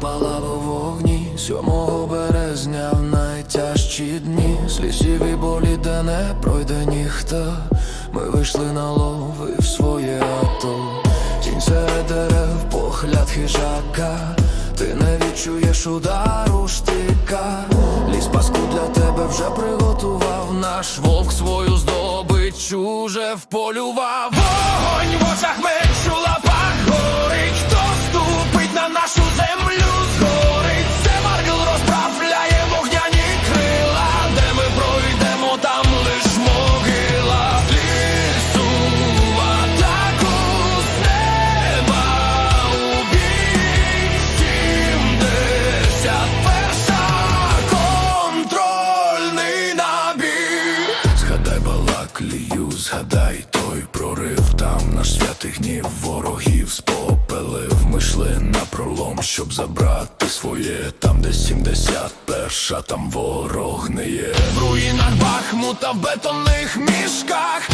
палав у вогні, 7 березня в найтяжчі дні. З і болі, де не пройде ніхто. Ми вийшли на лови в своє ато. Тінь серед дерев, погляд хижака, ти не відчуєш удару штика, ліс паску для тебе вже приготував. Наш вовк свою здобич уже вполював. Вогонь в очах мечу лапа згадай той прорив. Там наш святий гнів ворогів спопелив. Ми йшли на пролом, щоб забрати своє. Там, де сімдесят перша, там ворог не є. В руїнах Бахмута в бетонних мішках.